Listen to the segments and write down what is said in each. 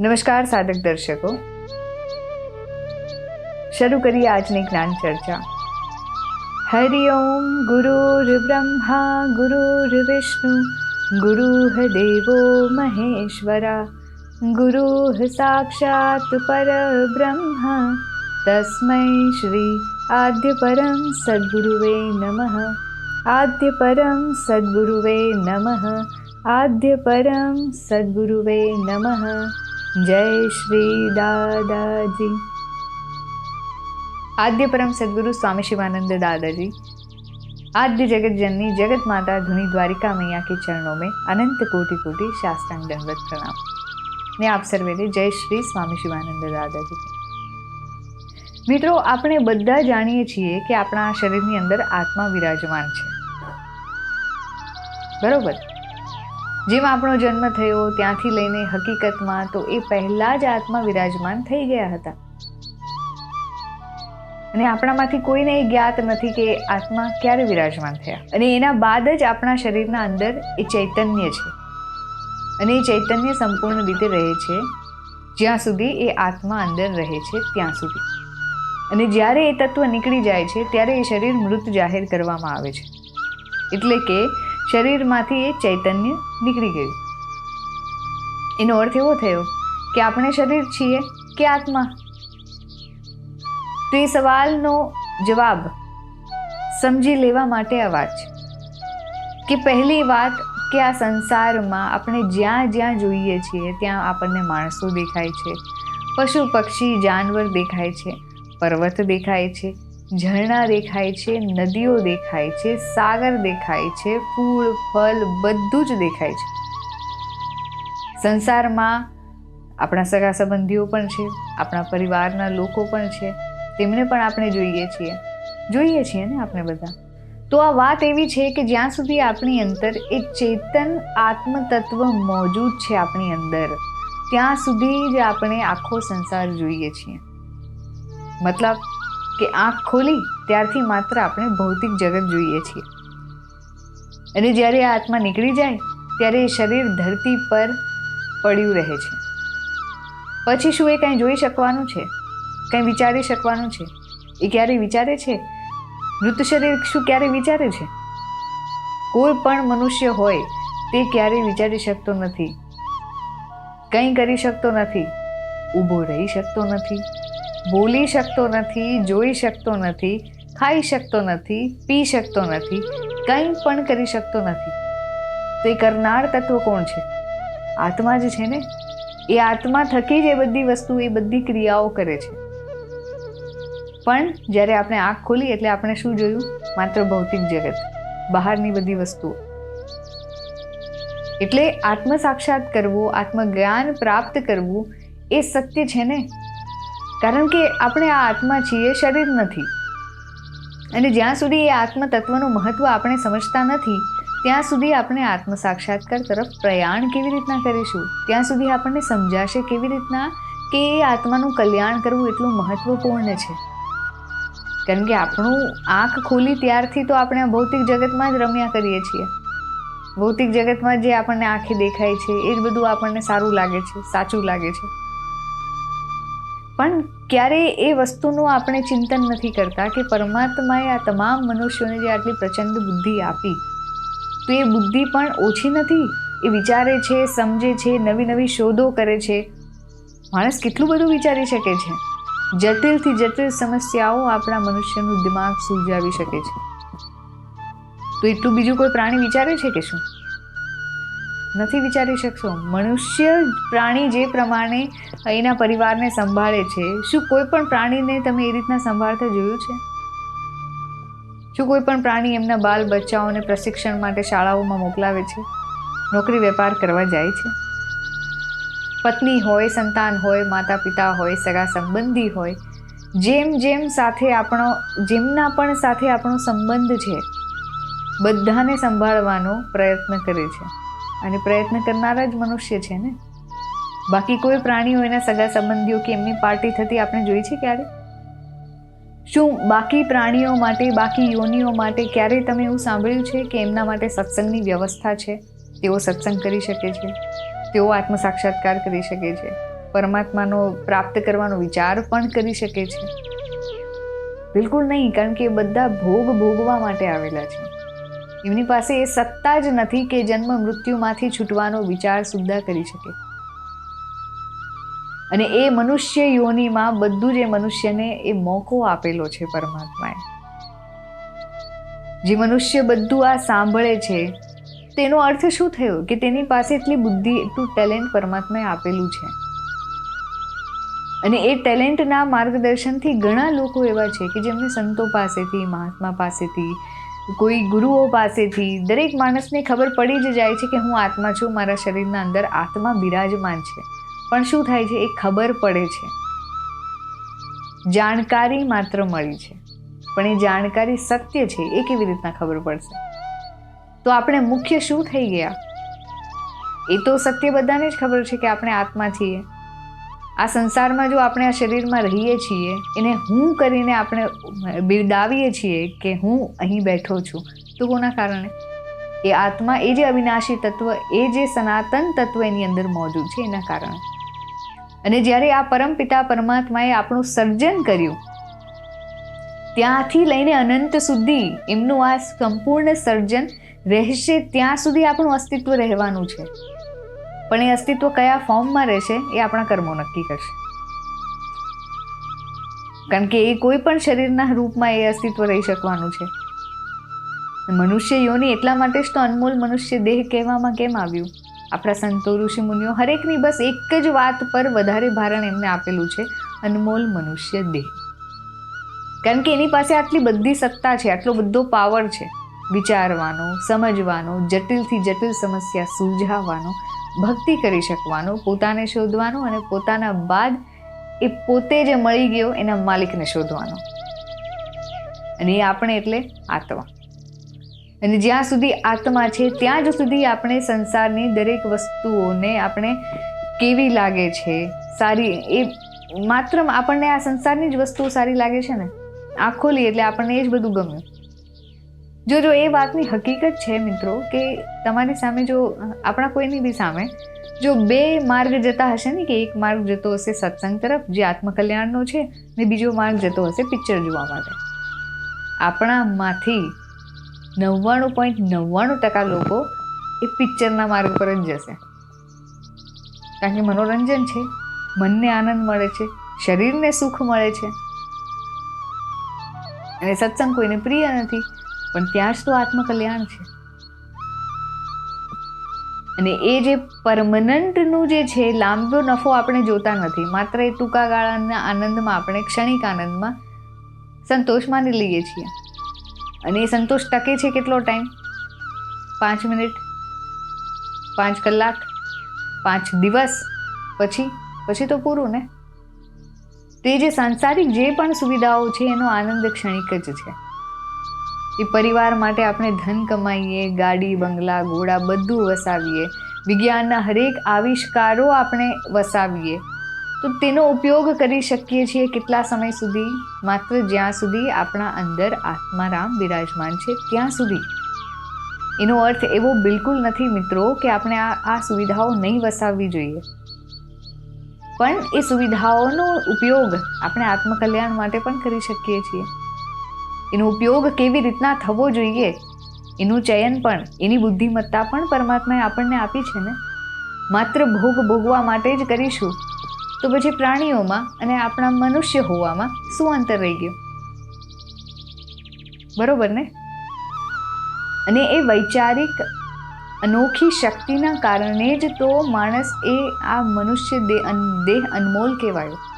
નમસ્કાર સાધક દર્શકો. શરૂ કરીએ આજની જ્ઞાન ચર્ચા. હરિ ઓમ ગુરુર્બ્રહ્મા ગુરુર્વિષ્ણુ ગુરુઃ દેવો મહેશ્વરા, ગુરુ સાક્ષાત પરબ્રહ્મ તસ્મૈ શ્રી આદ્ય પરમ સદ્ગુરુવે નમઃ, આદ્ય પરમ સદ્ગુરુવે નમઃ, આદ્ય પરમ સદ્ગુરુવે નમઃ. જય શ્રી દાદાજી. આદ્ય પરમ સદગુરુ સ્વામી શિવાનંદ દાદાજી. આદ્ય જગતજનની જગત માતા ધुनी દ્વારિકા મૈયા કે ચરણો મેં અનંત કોટી કોટી શાસ્ત્રાંગ દંડવત પ્રણામ. ને આપ સર્વેને જય શ્રી સ્વામી શિવાનંદ દાદાજી. મિત્રો, આપણે બધા જાણીએ છીએ કે આપણા શરીરની અંદર આત્મા વિરાજમાન છે. બરોબર? જેમ આપણો જન્મ થયો, ત્યાંથી લઈને હકીકતમાં તો એ પહેલા જ આત્મા વિરાજમાન થઈ ગયા હતા. અને આપણામાંથી કોઈને એ જ્ઞાત નથી કે આત્મા ક્યારે વિરાજમાન થયા. અને એના બાદ જ આપણા શરીરના અંદર એ ચૈતન્ય છે. અને એ ચૈતન્ય સંપૂર્ણ રીતે રહે છે. જ્યાં સુધી એ આત્મા અંદર રહે છે, ત્યાં સુધી. અને જ્યારે એ તત્વ નીકળી જાય છે, ત્યારે એ શરીર મૃત જાહેર કરવામાં આવે છે. એટલે કે શરીરમાંથી એ ચૈતન્ય નીકળી ગયું. એનો અર્થ એવો થયો કે આપણે શરીર છીએ કે આત્મા? તો એ સવાલનો જવાબ સમજી લેવા માટે આ વાત છે કે પહેલી વાત કે આ સંસારમાં આપણે જ્યાં જ્યાં જોઈએ છીએ, ત્યાં આપણને માણસો દેખાય છે, પશુ પક્ષી, જાનવર દેખાય છે, પર્વત દેખાય છે ઝરણા દેખાય છે, નદીઓ દેખાય છે, સાગર દેખાય છે, ફૂલ, ફલ બધું જ દેખાય છે. સંસારમાં આપણા સગા સંબંધીઓ પણ છે, આપણા પરિવારના લોકો પણ છે, તેમને પણ આપણે જોઈએ છીએ. જોઈએ છીએ ને આપણે બધા? તો આ વાત એવી છે કે જ્યાં સુધી આપણી અંદર એ ચેતન આત્મતત્વ મોજૂદ છે આપણી અંદર, ત્યાં સુધી જ આપણે આખો સંસાર જોઈએ છીએ. મતલબ કે આંખ ખોલી ત્યારથી માત્ર આપણે ભૌતિક જગત જોઈએ છીએ. અને જ્યારે આ આત્મા નીકળી જાય, ત્યારે એ શરીર ધરતી પર પડ્યું રહે છે. પછી શું એ કાંઈ જોઈ શકવાનું છે? કંઈ વિચારી શકવાનું છે? એ ક્યારે વિચારે છે? મૃત શરીર શું ક્યારે વિચારે છે? કોઈ પણ મનુષ્ય હોય, તે ક્યારેય વિચારી શકતો નથી. કંઈ કરી શકતો નથી. ઊભો રહી શકતો નથી. બોલી શકતો નથી, જોઈ શકતો નથી, ખાઈ શકતો નથી, પી શકતો નથી, કંઈ પણ કરી શકતો નથી. તો એ કરનાર તત્વ કોણ છે? આત્મા જ છે ને? એ આત્મા થકી જ એ બધી વસ્તુ, એ બધી ક્રિયાઓ કરે છે. પણ જ્યારે આપણે આંખ ખોલી એટલે આપણે શું જોયું? માત્ર ભૌતિક જગત, બહારની બધી વસ્તુઓ. એટલે આત્મ સાક્ષાત કરવું, આત્મજ્ઞાન પ્રાપ્ત કરવું એ સત્ય છે ને? કારણ કે આપણે આ આત્મા છીએ શરીર નથી. અને જ્યાં સુધી એ આત્મ તત્વનું મહત્વ આપણે સમજતા નથી, ત્યાં સુધી આપણે આત્મ સાક્ષાત્કાર તરફ પ્રયાણ કેવી રીતના કરીશું? ત્યાં સુધી આપણને સમજાશે કેવી રીતના કે એ આત્માનું કલ્યાણ કરવું એટલું મહત્વપૂર્ણ છે. કારણ કે આપણું આંખ ખોલી ત્યારથી તો આપણે આ ભૌતિક જગતમાં જ રમ્યા કરીએ છીએ. ભૌતિક જગતમાં જે આપણને આંખે દેખાય છે, એ જ બધું આપણને સારું લાગે છે, સાચું લાગે છે. પણ ક્યારેય એ વસ્તુનું આપણે ચિંતન નથી કરતા કે પરમાત્માએ આ તમામ મનુષ્યોને જે આટલી પ્રચંડ બુદ્ધિ આપી, તો એ બુદ્ધિ પણ ઓછી નથી? એ વિચારે છે, સમજે છે, નવી નવી શોધો કરે છે. માણસ કેટલું બધું વિચારી શકે છે? જટિલથી જટિલ સમસ્યાઓ આપણા મનુષ્યનું દિમાગ સુલઝાવી શકે છે. તો એટલું બીજું કોઈ પ્રાણી વિચારે છે કે શું? નથી વિચારી શકશો. મનુષ્ય પ્રાણી જે પ્રમાણે એના પરિવારને સંભાળે છે, શું કોઈ પણ પ્રાણીને તમે એ રીતના સંભાળતા જોયું છે? શું કોઈ પણ પ્રાણી એમના બાલ બચ્ચાઓને પ્રશિક્ષણ માટે શાળાઓમાં મોકલાવે છે? નોકરી વેપાર કરવા જાય છે? પત્ની હોય, સંતાન હોય માતા પિતા હોય, સગા સંબંધી હોય, જેમ જેમ સાથે આપણો, જેમના પણ સાથે આપણો સંબંધ છે, બધાને સંભાળવાનો પ્રયત્ન કરે છે. અને પ્રયત્ન કરનારા જ મનુષ્ય છે ને? બાકી કોઈ પ્રાણીઓ એના સગા સંબંધીઓ કે એમની પાર્ટી થતી આપણે જોઈ છે ક્યારે? શું બાકી પ્રાણીઓ માટે, બાકી યોનિઓ માટે ક્યારેય તમે એવું સાંભળ્યું છે કે એમના માટે સત્સંગની વ્યવસ્થા છે? તેઓ સત્સંગ કરી શકે છે. તેઓ આત્મ સાક્ષાત્કાર કરી શકે છે. પરમાત્માનો પ્રાપ્ત કરવાનો વિચાર પણ કરી શકે છે. બિલકુલ નહીં, કારણ કે એ બધા ભોગ ભોગવા માટે આવેલા છે. એમની પાસે એ સત્તા જ નથી કે જન્મ મૃત્યુમાંથી છૂટવાનો વિચાર સુદ્ધા કરી શકે. અને એ મનુષ્ય યોનિમાં બધું જ મનુષ્યને એ મોકો આપેલો છે પરમાત્માએ. જે મનુષ્ય બધું આ સાંભળે છે, તેનો અર્થ શું થયો? કે તેની પાસે એટલી બુદ્ધિ, એટલું ટેલેન્ટ પરમાત્માએ આપેલું છે. અને એ ટેલેન્ટના માર્ગદર્શનથી ઘણા લોકો એવા છે કે જેમને સંતો પાસેથી, મહાત્મા પાસેથી કોઈ ગુરુઓ પાસેથી દરેક માણસને ખબર પડી જ જાય છે કે હું આત્મા છું, મારા શરીરના અંદર આત્મા બિરાજમાન છે. પણ શું થાય છે? એ ખબર પડે છે. જાણકારી માત્ર મળી છે. પણ એ જાણકારી સત્ય છે. એ કેવી રીતના ખબર પડશે? તો આપણે મુખ્ય શું થઈ ગયા? એ તો સત્ય બધાને જ ખબર છે કે આપણે આત્મા છીએ. આ સંસારમાં જો આપણે આ શરીરમાં રહીએ છીએ, એને હું કરીને આપણે બિરદાવીએ છીએ કે હું અહીં બેઠો છું, તો કોના કારણે? એ આત્મા, એ જે અવિનાશી તત્વ, એ જે સનાતન તત્વ એની અંદર મોજૂદ છે, એના કારણે. અને જ્યારે આ પરમપિતા પરમાત્માએ આપણું સર્જન કર્યું, ત્યાંથી લઈને અનંત સુધી એમનું આ સંપૂર્ણ સર્જન રહેશે, ત્યાં સુધી આપણું અસ્તિત્વ રહેવાનું છે. પણ એ અસ્તિત્વ કયા ફોર્મમાં રહેશે એ આપણા કર્મો નક્કી કરશે. કારણ કે એ કોઈ પણ શરીરના રૂપમાં એ અસ્તિત્વ રહી શકવાનું છે. મનુષ્ય યોની એટલા માટે જ તો અનમોલ મનુષ્ય દેહ કહેવામાં કેમ આવ્યું? આપણા સંતો, ઋષિ, મુનિઓ હરેકની બસ એક જ વાત પર વધારે ભારણ એમને આપેલું છે, અનમોલ મનુષ્ય દેહ. કારણ કે એની પાસે આટલી બધી સત્તા છે, આટલો બધો પાવર છે. વિચારવાનો, સમજવાનો, જટિલથી જટિલ સમસ્યા સુલઝાવવાનો ભક્તિ કરી શકવાનો, પોતાને શોધવાનો અને પોતાના બાદ એ પોતે જે મળી ગયો એના માલિકને શોધવાનો. અને એ આપણે એટલે આત્મા. અને જ્યાં સુધી આત્મા છે, ત્યાં જ સુધી આપણે સંસારની દરેક વસ્તુઓને આપણે કેવી લાગે છે, સારી, એ માત્ર આપણને આ સંસારની જ વસ્તુઓ સારી લાગે છે ને? આંખોલી એટલે આપણને એ જ બધું ગમ્યું. જો જો, એ વાતની હકીકત છે મિત્રો કે તમારી સામે જો, આપણા કોઈની બી સામે જો બે માર્ગ જતા હશે ને કે એક માર્ગ જતો હશે સત્સંગ તરફ, જે આત્મકલ્યાણનો છે, ને બીજો માર્ગ જતો હશે પિક્ચર જોવા માટે. આપણામાંથી નવ્વાણું પોઈન્ટ નવ્વાણું ટકા લોકો એ પિક્ચરના માર્ગ પર જ જશે. કારણ કે મનોરંજન છે, મનને આનંદ મળે છે, શરીરને સુખ મળે છે. અને સત્સંગ કોઈને પ્રિય નથી પણ ત્યાં જ તો આત્મકલ્યાણ છે. અને એ જે પરમનન્ટનું જે છે, લાંબો નફો આપણે જોતા નથી. માત્ર એ ટૂંકા ગાળાના આનંદમાં આપણે ક્ષણિક આનંદમાં સંતોષ માની લઈએ છીએ. અને એ સંતોષ ટકે છે કેટલો ટાઈમ? પાંચ મિનિટ, પાંચ કલાક, પાંચ દિવસ, પછી? પછી તો પૂરું ને? તે જે સાંસારિક જે પણ સુવિધાઓ છે, એનો આનંદ ક્ષણિક જ છે. એ પરિવાર માટે આપણે ધન કમાઈએ, ગાડી, બંગલા, ઘોડા બધું વસાવીએ. વિજ્ઞાનના હરેક આવિષ્કારો આપણે વસાવીએ. તો તેનો ઉપયોગ કરી શકીએ છીએ કેટલા સમય સુધી? માત્ર જ્યાં સુધી આપણા અંદર આત્મારામ બિરાજમાન છે, ત્યાં સુધી. એનો અર્થ એવો બિલકુલ નથી મિત્રો કે આપણે આ આ સુવિધાઓ નહીં વસાવવી જોઈએ. પણ એ સુવિધાઓનો ઉપયોગ આપણે આત્મકલ્યાણ માટે પણ કરી શકીએ છીએ. એનો ઉપયોગ કેવી રીતના થવો જોઈએ? એનું ચયન પણ, એની બુદ્ધિમત્તા પણ પરમાત્માએ આપણને આપી છે ને? માત્ર ભોગ ભોગવા માટે જ કરીશું. તો પછી પ્રાણીઓમાં અને આપણા મનુષ્ય હોવામાં શું અંતર રહી ગયું? બરોબર ને? અને એ વૈચારિક, અનોખી શક્તિના કારણે જ તો માણસ એ આ મનુષ્ય દેહ અનમોલ કહેવાયો.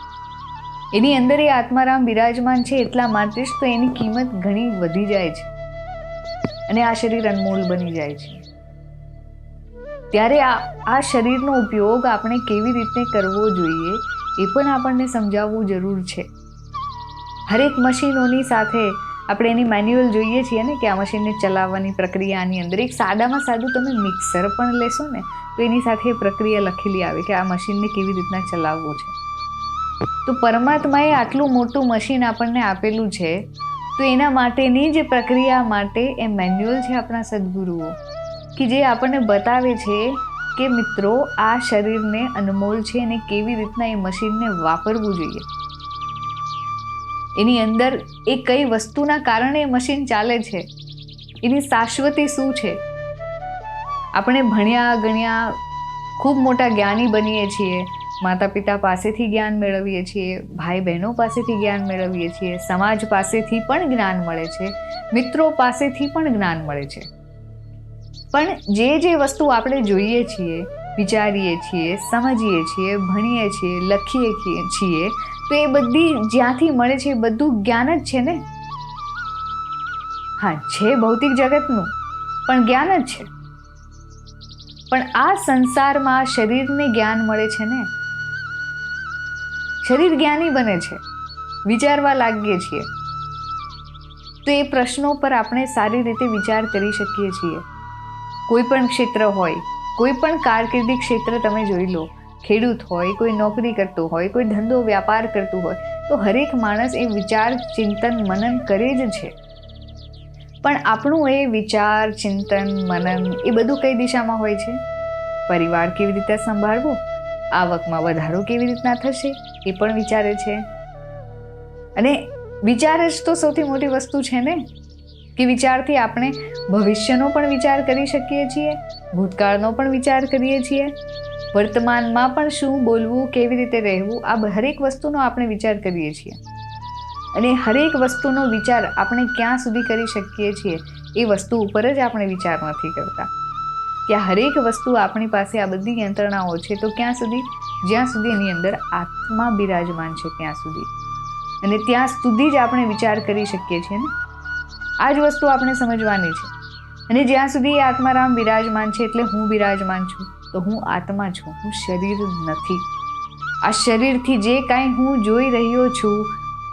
એની અંદર એ આત્મારામ બિરાજમાન છે એટલા માટે જ તો એની કિંમત ઘણી વધી જાય છે. અને આ શરીર અનમોલ બની જાય છે. ત્યારે આ આ શરીરનો ઉપયોગ આપણે કેવી રીતે કરવો જોઈએ એ પણ આપણને સમજાવવું જરૂર છે. હરેક મશીનોની સાથે આપણે એની મેન્યુઅલ જોઈએ છીએ ને કે આ મશીનને ચલાવવાની પ્રક્રિયાની અંદર. એક સાદામાં સાદું તમે મિક્સર પણ લેશો ને, તો એની સાથે પ્રક્રિયા લખેલી આવે કે આ મશીનને કેવી રીતના ચલાવવું છે. તો પરમાત્માએ આટલું મોટું મશીન આપણને આપેલું છે, તો એના માટેની જે પ્રક્રિયા માટે એ મેન્યુઅલ છે આપણા સદગુરુઓ, કે જે આપણને બતાવે છે કે મિત્રો, આ શરીરને અનમોલ છે અને કેવી રીતના એ મશીનને વાપરવું જોઈએ. એની અંદર એ કઈ વસ્તુના કારણે એ મશીન ચાલે છે, એની શાશ્વતી શું છે? આપણે ભણ્યા ગણ્યા ખૂબ મોટા જ્ઞાની બનીએ છીએ માતા પિતા પાસેથી જ્ઞાન મેળવીએ છીએ ભાઈ બહેનો પાસેથી જ્ઞાન મેળવીએ છીએ, સમાજ પાસેથી પણ જ્ઞાન મળે છે, મિત્રો પાસેથી પણ જ્ઞાન મળે છે. પણ જે જે વસ્તુ આપણે જોઈએ છીએ, વિચારીએ છીએ, સમજીએ છીએ, ભણીએ છીએ, લખીએ છીએ- તો એ બધી જ્યાંથી મળે છે એ બધું જ્ઞાન જ છે ને? હા, છે ભૌતિક જગતનું, પણ જ્ઞાન જ છે. પણ આ સંસારમાં શરીરને જ્ઞાન મળે છે ને? શરીર જ્ઞાની બને છે. વિચારવા લાગીએ છીએ. તો એ પ્રશ્નો પર આપણે સારી રીતે વિચાર કરી શકીએ છીએ. કોઈ પણ ક્ષેત્ર હોય, કોઈ પણ કારકિર્દી ક્ષેત્ર તમે જોઈ લો. ખેડૂત હોય, કોઈ નોકરી કરતું હોય, કોઈ ધંધો વ્યાપાર કરતું હોય, તો હરેક માણસ એ વિચાર, ચિંતન, મનન કરે જ છે. પણ આપણું એ વિચાર, ચિંતન, મનન એ બધું કઈ દિશામાં હોય છે? પરિવાર કેવી રીતે સંભાળવો? આવકમાં વધારો કેવી રીતના થશે એ પણ વિચારે છે. અને વિચાર જ તો સૌથી મોટી વસ્તુ છે ને, કે વિચારથી આપણે ભવિષ્યનો પણ વિચાર કરી શકીએ છીએ, ભૂતકાળનો પણ વિચાર કરીએ છીએ. વર્તમાનમાં પણ શું બોલવું, કેવી રીતે રહેવું, આ હરેક વસ્તુનો આપણે વિચાર કરીએ છીએ. અને હરેક વસ્તુનો વિચાર આપણે ક્યાં સુધી કરી શકીએ છીએ એ વસ્તુ ઉપર જ આપણે વિચાર નથી કરતા. કે હરેક વસ્તુ આપણી પાસે આ બધી યંત્રણાઓ છે, તો ક્યાં સુધી? જ્યાં સુધી એની અંદર આત્મા બિરાજમાન છે ત્યાં સુધી. અને ત્યાં સુધી જ આપણે વિચાર કરી શકીએ છીએ ને? આ જ વસ્તુ આપણે સમજવાની છે. અને જ્યાં સુધી એ આત્મારામ બિરાજમાન છે એટલે હું બિરાજમાન છું, તો હું આત્મા છું, હું શરીર નથી. આ શરીરથી જે કાંઈ હું જોઈ રહ્યો છું,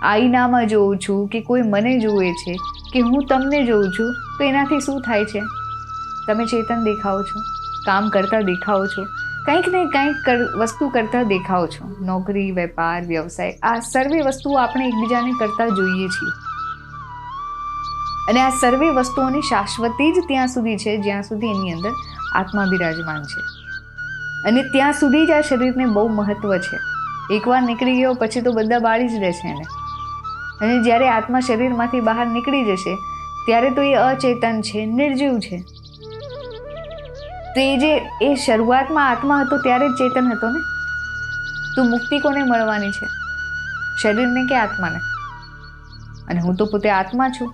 આઈનામાં જોઉં છું, કે કોઈ મને જુએ છે, કે હું તમને જોઉં છું, તો એનાથી શું થાય છે? તમે ચેતન દેખાઓ છો, કામ કરતા દેખાઓ છો, કંઈક ને કંઈક વસ્તુ કરતા દેખાઓ છો. નોકરી, વેપાર, વ્યવસાય, આ સર્વે વસ્તુઓ આપણે એકબીજાને કરતા જોઈએ છીએ. અને આ સર્વે વસ્તુઓની શાશ્વતી જ ત્યાં સુધી છે, જ્યાં સુધી એની અંદર આત્મા બિરાજમાન છે. અને ત્યાં સુધી જ આ શરીરને બહુ મહત્વ છે. એકવાર નીકળી ગયો, પછી તો બધા બાળી જ રહેશે એને. અને જ્યારે આત્મા શરીરમાંથી બહાર નીકળી જશે, ત્યારે તો એ અચેતન છે, નિર્જીવ છે. તો એ જે, એ શરૂઆતમાં આત્મા હતો ત્યારે જ ચેતન હતો ને? તો મુક્તિ કોને મળવાની છે? શરીરને કે આત્માને? અને હું તો પોતે આત્મા છું.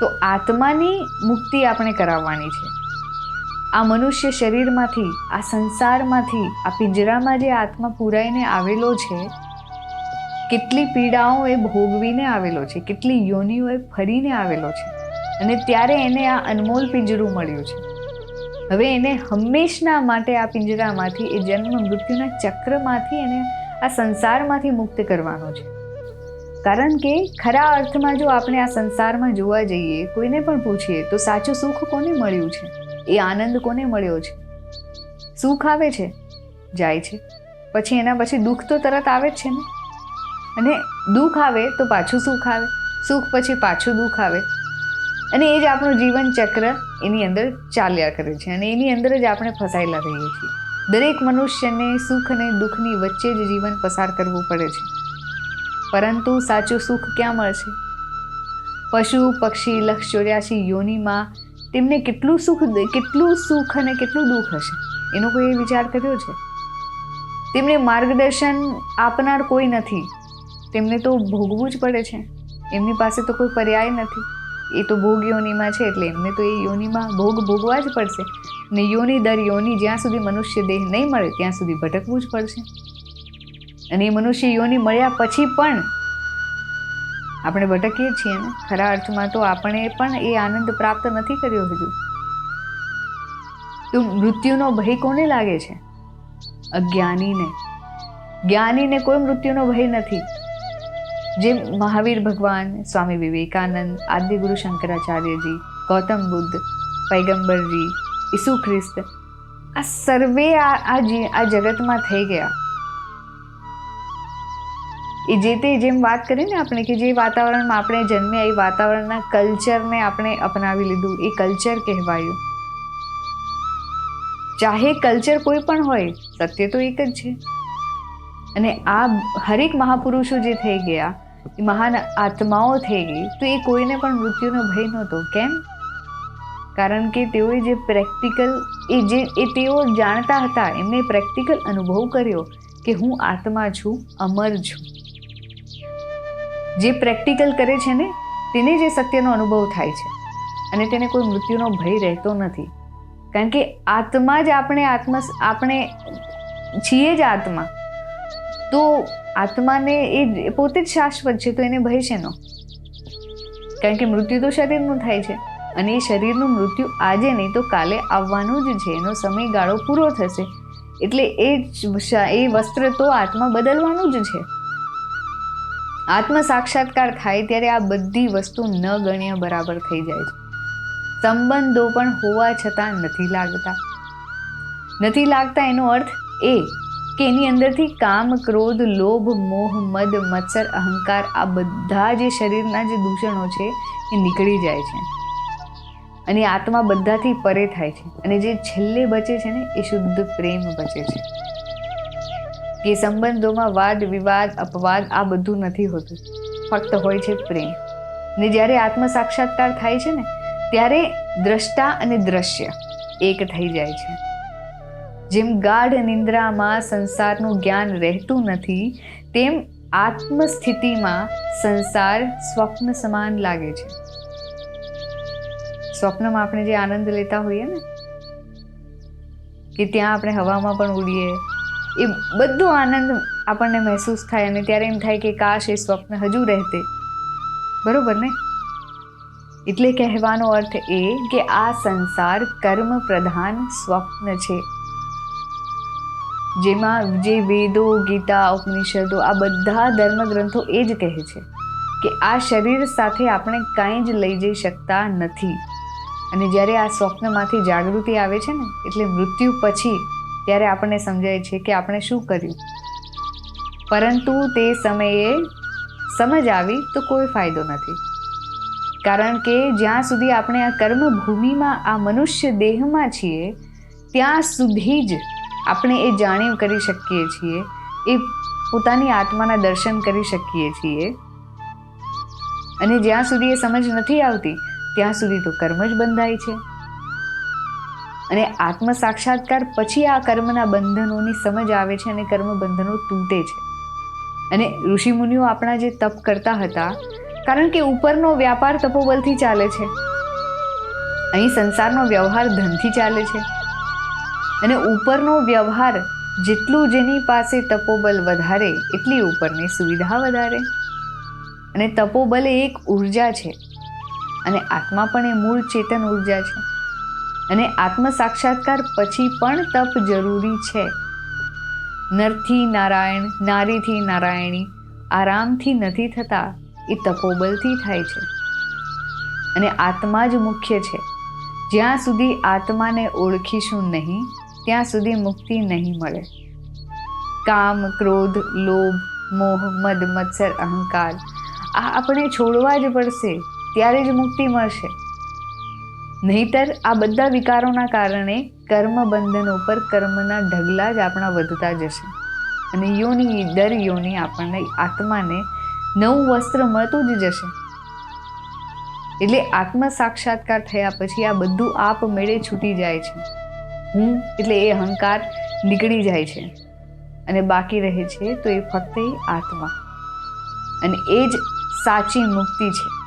તો આત્માની મુક્તિ આપણે કરાવવાની છે. આ મનુષ્ય શરીરમાંથી, આ સંસારમાંથી, આ પિંજરામાં જે આત્મા પુરાઈને આવેલો છે, કેટલી પીડાઓ એ ભોગવીને આવેલો છે, કેટલી યોનિઓ એ ફરીને આવેલો છે. અને ત્યારે એને આ અનમોલ પિંજરું મળ્યું છે. હવે એને હંમેશના માટે આ પિંજરામાંથી, એ જન્મ મૃત્યુના ચક્રમાંથી એને આ સંસારમાંથી મુક્ત કરવાનો છે. કારણ કે ખરા અર્થમાં જો આપણે આ સંસારમાં જોવા જઈએ, કોઈને પણ પૂછીએ, તો સાચું સુખ કોને મળ્યું છે? એ આનંદ કોને મળ્યો છે? સુખ આવે છે? જાય છે. પછી એના પછી દુઃખ તો તરત આવે જ છે ને? અને દુઃખ આવે તો પાછું સુખ આવે. સુખ પછી પાછું દુઃખ આવે. અને એ જ આપણું જીવન ચક્ર એની અંદર ચાલ્યા કરે છે અને એની અંદર જ આપણે ફસાયેલા રહીએ છીએ. દરેક મનુષ્યને સુખ અને દુઃખની વચ્ચે જ જીવન પસાર કરવું પડે છે. પરંતુ સાચું સુખ ક્યાં મળશે? પશુ, પક્ષી લક્ષ ચોર્યાસી યોનિમાં તેમને કેટલું સુખ કેટલું સુખ અને કેટલું દુઃખ હશે? એનો કોઈ વિચાર કર્યો છે? તેમને માર્ગદર્શન આપનાર કોઈ નથી. તેમને તો ભોગવું જ પડે છે. એમની પાસે તો કોઈ પર્યાય નથી. એ તો ભોગ યોનિમાં છે એટલે એમને તો એ યોનિમાં ભોગ ભોગવા જ પડશે. ને યોની દર યોની જ્યાં સુધી મનુષ્ય દેહ નહીં મળે ત્યાં સુધી ભટકવું જ પડશે. અને એ મનુષ્ય યોની મળ્યા પછી પણ આપણે ભટકીએ છીએ ને. ખરા અર્થમાં તો આપણે પણ એ આનંદ પ્રાપ્ત નથી કર્યો હજુ. તો મૃત્યુનો ભય કોને લાગે છે? અજ્ઞાનીને. જ્ઞાનીને કોઈ મૃત્યુનો ભય નથી. જેમ મહાવીર ભગવાન, સ્વામી વિવેકાનંદ આદિગુરુ શંકરાચાર્યજી, ગૌતમ બુદ્ધ, પૈગંબરજી, ઈસુ ખ્રિસ્ત, આ સર્વે આ આ જગતમાં થઈ ગયા. એ જે તે જેમ વાત કરી ને આપણે કે જે વાતાવરણમાં આપણે જન્મ્યા, એ વાતાવરણના કલ્ચરને આપણે અપનાવી લીધું, એ કલ્ચર કહેવાયું. ચાહે કલ્ચર કોઈ પણ હોય, સત્ય તો એક જ છે. અને આ હરેક મહાપુરુષો જે થઈ ગયા મહાન આત્માઓ થઈ ગઈ તો એ કોઈને પણ મૃત્યુનો ભય નહોતો, કેમ? કારણ કે તેઓએ જે પ્રેક્ટિકલ એ જે, એ તેઓ જાણતા હતા એમણે પ્રેક્ટિકલ અનુભવ કર્યો કે હું આત્મા છું, અમર છું. જે પ્રેક્ટિકલ કરે છે ને, તેને જે સત્યનો અનુભવ થાય છે, અને તેને કોઈ મૃત્યુનો ભય રહેતો નથી. કારણ કે આત્મા જ આપણે આત્મ, આપણે છીએ જ આત્મા. તો આત્માને એ પોતે જ શાશ્વત છે, તો એને ભય છે નો કારણ કે મૃત્યુ તો શરીરનું થાય છે. અને એ શરીરનું મૃત્યુ આજે નહીં, તો કાલે આવવાનું જ છે. એનો સમયગાળો પૂરો થશે. એટલે એ એ વસ્ત્ર તો આત્મા બદલવાનું જ છે. આત્મ સાક્ષાત્કાર થાય ત્યારે આ બધી વસ્તુ ન ગણ્ય બરાબર થઈ જાય છે. સંબંધો પણ હોવા છતાં નથી લાગતા. નથી લાગતા એનો અર્થ એ કે એની અંદરથી કામ, ક્રોધ, લોભ, મોહ, મદ, મત્સર, અહંકાર, આ બધા જે શરીરના જે દૂષણો છે એ નીકળી જાય છે. અને આત્મા બધાથી પરે થાય છે. અને જે છેલ્લે બચે છે ને, એ શુદ્ધ પ્રેમ બચે છે. કે સંબંધોમાં વાદ, વિવાદ, અપવાદ, આ બધું નથી હોતું. ફક્ત હોય છે પ્રેમ. ને જ્યારે આત્મ સાક્ષાત્કાર થાય છે ને, ત્યારે દ્રષ્ટા અને દ્રશ્ય એક થઈ જાય છે. જેમ ગાઢ નિંદ્રામાં સંસારનું જ્ઞાન રહેતું નથી, તેમ આત્મસ્થિતિમાં સંસાર સ્વપ્ન સમાન લાગે છે. સ્વપ્નમાં આપણે જે આનંદ લેતા હોઈએ ને, કે ત્યાં આપણે હવામાં પણ ઉડીએ, એ બધો આનંદ આપણને મહેસૂસ થાય અને ત્યારે એમ થાય કે કાશ એ સ્વપ્ન હજુ રહેતે. બરોબર ને? એટલે કહેવાનો અર્થ એ કે આ સંસાર કર્મ પ્રધાન સ્વપ્ન છે. જેમાં જે વેદો, ગીતા, ઉપનિષદો, આ બધા ધર્મગ્રંથો એ જ કહે છે કે આ શરીર સાથે આપણે કાંઈ જ લઈ જઈ શકતા નથી. અને જ્યારે આ સ્વપ્નમાંથી જાગૃતિ આવે છે ને, એટલે મૃત્યુ પછી ત્યારે આપણને સમજાય છે કે આપણે શું કર્યું. પરંતુ તે સમયે સમજ આવી તો કોઈ ફાયદો નથી. કારણ કે જ્યાં સુધી આપણે આ કર્મભૂમિમાં, આ મનુષ્ય દેહમાં છીએ, ત્યાં સુધી જ આપણે એ જાણીવ કરી શકીએ છીએ. એ પોતાની આત્માના દર્શન કરી શકીએ છીએ. અને જ્યાં સુધી એ સમજ નથી આવતી, ત્યાં સુધી તો કર્મ જ બંધાય છે. અને આત્મ સાક્ષાત્કાર પછી આ કર્મના બંધનોની સમજ આવે છે અને કર્મ બંધનો તૂટે છે. અને ઋષિમુનિઓ આપણા જે તપ કરતા હતા, કારણ કે ઉપરનો વ્યાપાર તપોબલથી ચાલે છે. અહીં સંસારનો વ્યવહાર ધનથી ચાલે છે. અને ઉપરનો વ્યવહાર જેટલું જેની પાસે તપોબલ વધારે, એટલી ઉપરની સુવિધા વધારે. અને તપોબલ એ એક ઊર્જા છે અને આત્મા પણ એ મૂળ ચેતન ઊર્જા છે. અને આત્મ સાક્ષાત્કાર પછી પણ તપ જરૂરી છે. નરથી નારાયણ, નારીથી નારાયણી, આરામથી નથી થતા, એ તપોબલથી થાય છે. અને આત્મા જ મુખ્ય છે. જ્યાં સુધી આત્માને ઓળખીશું નહીં ત્યાં સુધી મુક્તિ નહીં મળે. કામ, ક્રોધ, લોભ, મોહ, મદ, મત્સર, અહંકાર, આ આપણે છોડવા જ પડશે, ત્યારે જ મુક્તિ મળશે. નહીતર આ બધા વિકારોના કારણે કર્મ બંધનો પર કર્મના ઢગલા જ આપણા વધતા જશે. અને યોની દર યોની આપણને આત્માને નવું વસ્ત્ર મળતું જ જશે. એટલે આત્મ સાક્ષાત્કાર થયા પછી આ બધું આપ મેળે છૂટી જાય છે. હું એટલે એ અહંકાર નીકળી જાય છે અને બાકી રહે છે તો એ ફક્ત આત્મા. અને એ જ સાચી મુક્તિ છે.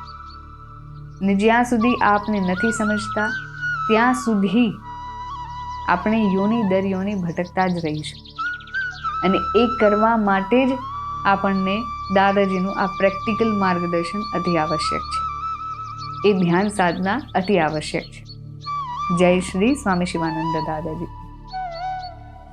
ને જ્યાં સુધી આપને નથી સમજતા, ત્યાં સુધી આપણે યોની દર યોની ભટકતા જ રહીશું. અને એ કરવા માટે જ આપણને દાદાજીનું આ પ્રેક્ટિકલ માર્ગદર્શન અતિ આવશ્યક છે. એ ધ્યાન સાધના અતિ આવશ્યક છે. જય શ્રી સ્વામી શિવાનંદ દાદાજી.